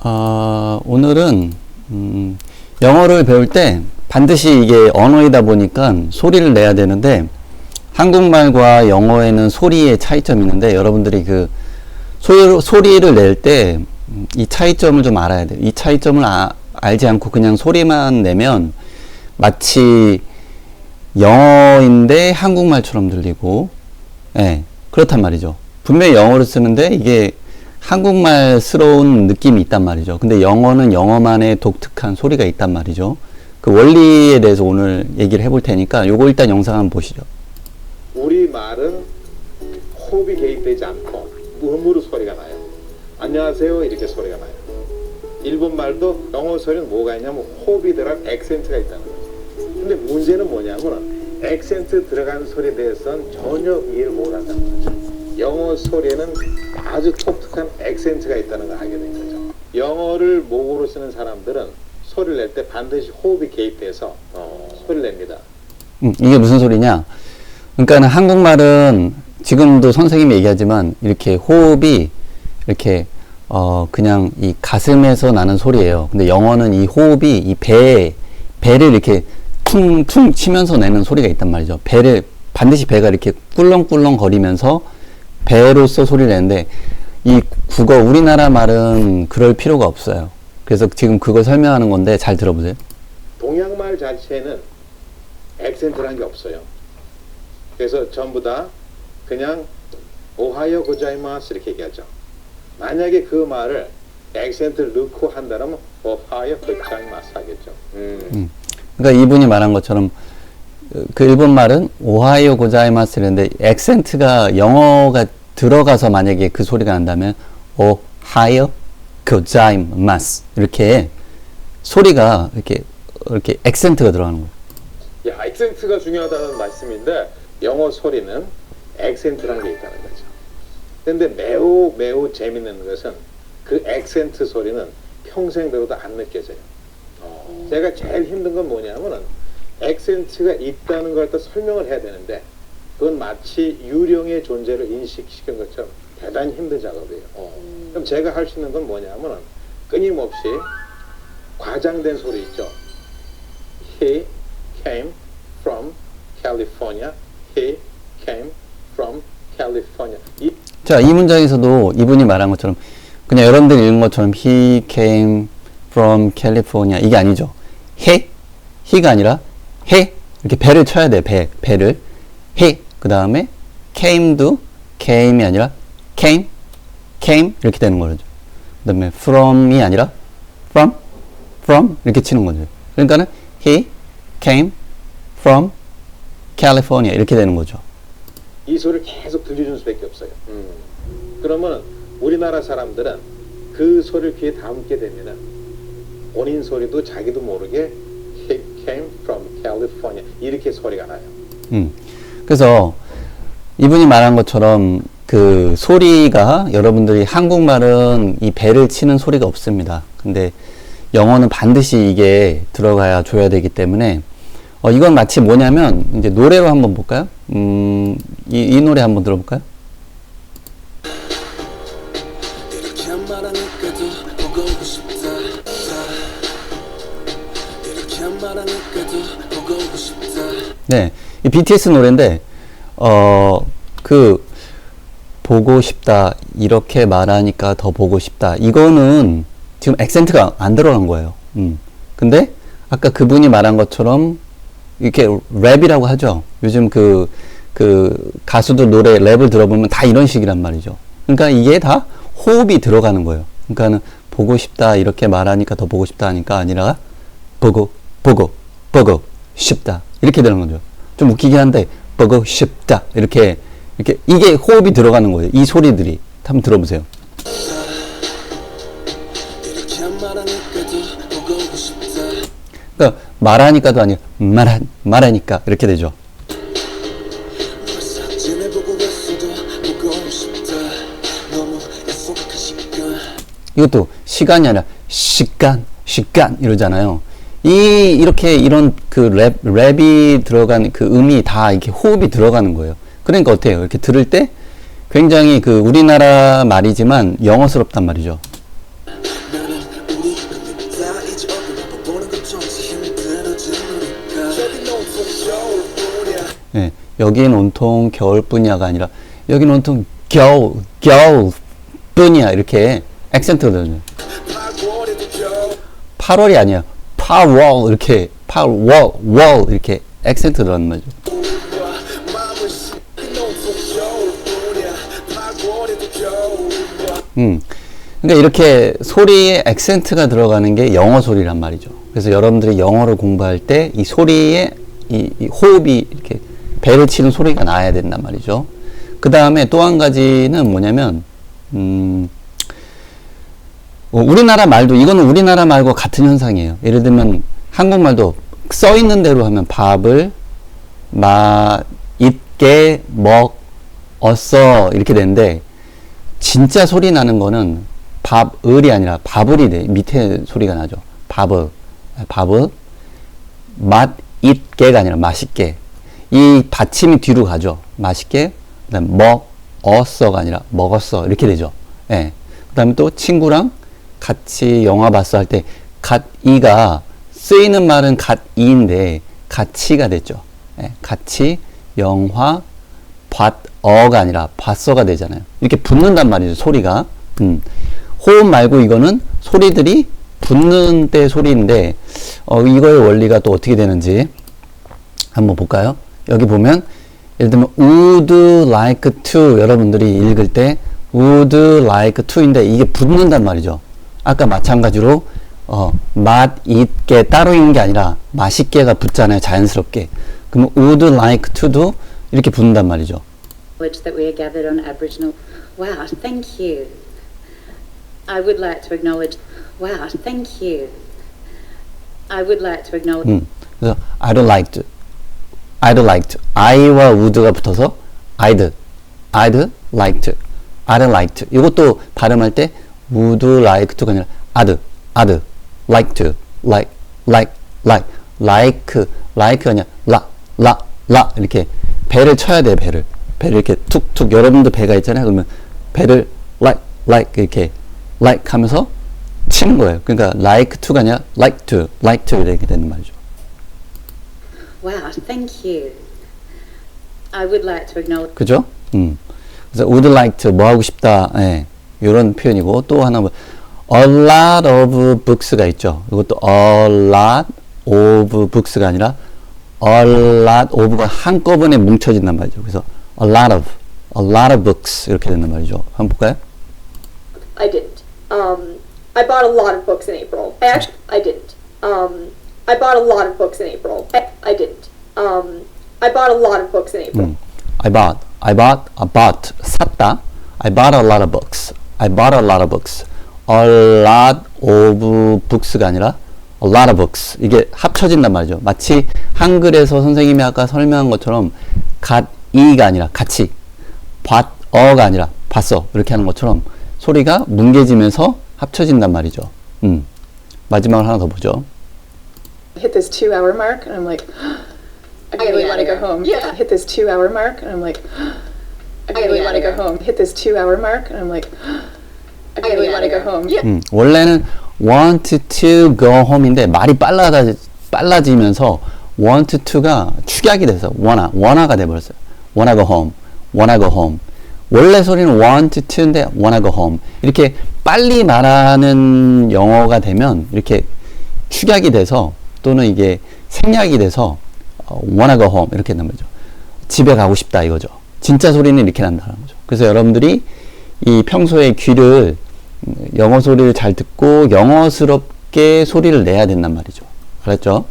어, 오늘은 음, 영어를 배울 때 반드시 이게 언어이다 보니까 소리를 내야 되는데 한국말과 영어에는 소리의 차이점이 있는데 여러분들이 그 소리, 소리를 낼 때 이 차이점을 좀 알아야 돼요. 이 차이점을 아, 알지 않고 그냥 소리만 내면 마치 영어인데 한국말처럼 들리고, 예, 그렇단 말이죠. 분명히 영어를 쓰는데 이게 한국말스러운 느낌이 있단 말이죠. 근데 영어는 영어만의 독특한 소리가 있단 말이죠. 그 원리에 대해서 오늘 얘기를 해볼 테니까 요거 일단 영상 한번 보시죠. 우리 말은 호흡이 개입되지 않고 음으로 소리가 나요. 안녕하세요 이렇게 소리가 나요. 일본 말도 영어 소리는 뭐가 있냐면 호흡이 들어간 액센트가 있다는 거죠. 근데 문제는 뭐냐면 액센트 들어간 소리에 대해서는 전혀 이해를 못한다는 거죠. 영어 소리에는 아주 독특한 액센트가 있다는 걸 알게 된 거죠. 영어를 목으로 쓰는 사람들은 소리를 낼 때 반드시 호흡이 개입돼서 어, 소리를 냅니다. 음, 이게 무슨 소리냐? 그러니까는 한국말은 지금도 선생님이 얘기하지만 이렇게 호흡이 이렇게 어 그냥 이 가슴에서 나는 소리예요. 근데 영어는 이 호흡이 이 배, 배를 이렇게 퉁퉁 치면서 내는 소리가 있단 말이죠. 배를 반드시 배가 이렇게 꿀렁꿀렁 거리면서 배로서 소리를 내는데 이 국어 우리나라 말은 그럴 필요가 없어요. 그래서 지금 그걸 설명하는 건데 잘 들어보세요. 동양말 자체는 액센트라는 게 없어요. 그래서 전부 다 그냥 오하요 고자이마스 이렇게 얘기하죠. 만약에 그 말을 액센트를 넣고 한다면 오하요 고자이마스 하겠죠. 음. 그러니까 이분이 말한 것처럼 어, 그 일본 말은 오하이오 고자이마스 이랬는데 액센트가 영어가 들어가서 만약에 그 소리가 난다면 오하이오 고자이마스 이렇게 소리가 이렇게 이렇게 액센트가 들어가는 거예요. 야, 액센트가 중요하다는 말씀인데 영어 소리는 액센트라는 게 있다는 거죠. 근데 매우 매우 재밌는 것은 그 액센트 소리는 평생 들어도 안 느껴져요. 제가 제일 힘든 건 뭐냐면은 액센트가 있다는 걸 갖다 설명을 해야 되는데 그건 마치 유령의 존재를 인식시킨 것처럼 대단히 힘든 작업이에요. 그럼 제가 할 수 있는 건 뭐냐면은 끊임없이 과장된 소리 있죠. He came from California. He came from California. 이 자, 이 문장에서도 이분이 말한 것처럼 그냥 여러분들이 읽은 것처럼 he came from California 이게 아니죠. he, he가 아니라 he 이렇게 배를 쳐야 돼. 배, 배를 he 그 다음에 came도 came이 아니라 came, came 이렇게 되는 거죠. 그 다음에 from이 아니라 from, from 이렇게 치는 거죠. 그러니까는 he came from California 이렇게 되는 거죠. 이 소리를 계속 들려줄 수밖에 없어요. 그러면 우리나라 사람들은 그 소리를 귀에 담게 되면은 본인 소리도 자기도 모르게 He came from California 이렇게 소리가 나요. 음. 그래서 이분이 말한 것처럼 그 소리가 여러분들이 한국말은 이 배를 치는 소리가 없습니다. 근데 영어는 반드시 이게 들어가야 줘야 되기 때문에 어, 이건 마치 뭐냐면 이제 노래로 한번 볼까요? 음, 이, 이 노래 한번 들어볼까요? 네, 이 BTS 노래인데 어, 그 보고 싶다 이렇게 말하니까 더 보고 싶다 이거는 지금 액센트가 안 들어간 거예요. 음. 근데 아까 그분이 말한 것처럼 이렇게 랩이라고 하죠. 요즘 그, 그 가수들 노래 랩을 들어보면 다 이런 식이란 말이죠. 그러니까 이게 다 호흡이 들어가는 거예요. 그러니까는 보고 싶다 이렇게 말하니까 더 보고 싶다 하니까 아니라 보고 보고 보고 싶다 이렇게 되는 거죠. 좀 웃기긴 한데 보고 싶다 이렇게 이렇게 이게 호흡이 들어가는 거예요. 이 소리들이 한번 들어보세요. 그러니까 말하니까도 아니고 말하 말하니까 이렇게 되죠. 이것도 시간이 아니라 시간, 시간 이러잖아요. 이 이렇게 이런 그 랩 랩이 들어간 그 음이 다 이렇게 호흡이 들어가는 거예요. 그러니까 어때요? 이렇게 들을 때 굉장히 그 우리나라 말이지만 영어스럽단 말이죠. 겨울뿐이야 예, 여긴 온통 겨울뿐이야가 아니라 여긴 온통 겨울 겨울뿐이야 이렇게. 8월에도 겨울 8월이 아니야. 8월 이렇게 8월 월 이렇게 액센트 들어가는 거죠. 마음을 씻긴 온통 겨울뿐이야 8월에도 겨울 음. 그러니까 이렇게 소리에 액센트가 들어가는 게 영어 소리란 말이죠. 그래서 여러분들이 영어를 공부할 때 이 소리에 이, 이 호흡이 이렇게 배를 치는 소리가 나야 된단 말이죠. 그 다음에 또 한 가지는 뭐냐면, 음, 어, 우리나라 말도, 이거는 우리나라 말과 같은 현상이에요. 예를 들면, 한국말도 써 있는 대로 하면 밥을, 마, 입게, 먹, 어써, 이렇게 되는데, 진짜 소리 나는 거는 밥을이 아니라 밥을이 돼. 밑에 소리가 나죠. 밥을. 밥을. 맛, 있게가 아니라 맛있게. 이 받침이 뒤로 가죠. 맛있게. 그 다음 먹, 어써가 아니라 먹었어. 이렇게 되죠. 예. 그 다음에 또 친구랑 같이 영화 봤어 할 때, 갓이가 쓰이는 말은 갓이인데, 같이가 됐죠. 예. 같이 영화 봤어가 아니라 봤어가 되잖아요. 이렇게 붙는단 말이죠, 소리가. 음. 호흡 말고 이거는 소리들이 붙는 때 소리인데, 어, 이거의 원리가 또 어떻게 되는지 한번 볼까요? 여기 보면, 예를 들면, would like to, 여러분들이 읽을 때, would like to인데, 이게 붙는단 말이죠. 아까 마찬가지로, 어, 맛 있게 따로 있는 게 아니라, 맛있게가 붙잖아요, 자연스럽게. 그러면 would like to도 이렇게 붙는단 말이죠. that we are gathered on Aboriginal. Wow, thank you. I would like to acknowledge. Wow, thank you. I would like to acknowledge. 음. 그래서 I'd like to, I'd like to, I와 would가 붙어서 I'd, I'd like to, I'd like to. 이것도 발음할 때 would like to가 아니라 I'd, I'd like to, like, like, like, like, like가 아니라 la, la, la 이렇게 배를 쳐야 돼 배를 배를 이렇게 툭툭 여러분도 배가 있잖아요. 그러면 배를 like, like 이렇게 like 하면서 치는 거예요. 그러니까 like to가 아니라 like to, like to 이렇게 되는 말이죠. Wow, thank you. I would like to acknowledge. 그죠? 음. 그래서 would like to 뭐 하고 싶다. 예. 이런 표현이고 또 하나 뭐 a lot of books가 있죠. 이것도 a lot of books가 아니라 a lot of가 한꺼번에 뭉쳐진단 말이죠. 그래서 a lot of a lot of books 이렇게 된단 말이죠. 한번 볼까요? I didn't. Um, I bought a lot of books in April. I actually, I didn't. Um, I bought a lot of books in April. I, I didn't. Um, I bought a lot of books in April. 음. I bought, I bought, I bought, 샀다. I bought a lot of books. I bought a lot of books. A lot of books가 아니라 a lot of books. 이게 합쳐진단 말이죠. 마치 한글에서 선생님이 아까 설명한 것처럼 got 이가 아니라 같이 bought a가 아니라 봤어. 이렇게 하는 것처럼 소리가 뭉개지면서 합쳐진단 말이죠. 음. 마지막으로 하나 더 보죠. hit this two hour mark and I'm like, I really want to go home. Yeah. Hit this two hour mark and I'm like, I really want to go home. Hit this two hour mark and I'm like, I really want to go home. 음, 원래는 want to go home인데 말이 빨라다, 빨라지면서 want to가 축약이 돼서 wanna, wanna가 돼버렸어요. wanna go home, wanna go home. 원래 소리는 want to인데 wanna go home. 이렇게 빨리 말하는 영어가 되면 이렇게 축약이 돼서 또는 이게 생략이 돼서 어, wanna go home 이렇게 된단 말이죠. 집에 가고 싶다 이거죠. 진짜 소리는 이렇게 난다는 거죠. 그래서 여러분들이 이 평소에 귀를 음, 영어 소리를 잘 듣고 영어스럽게 소리를 내야 된단 말이죠. 알았죠?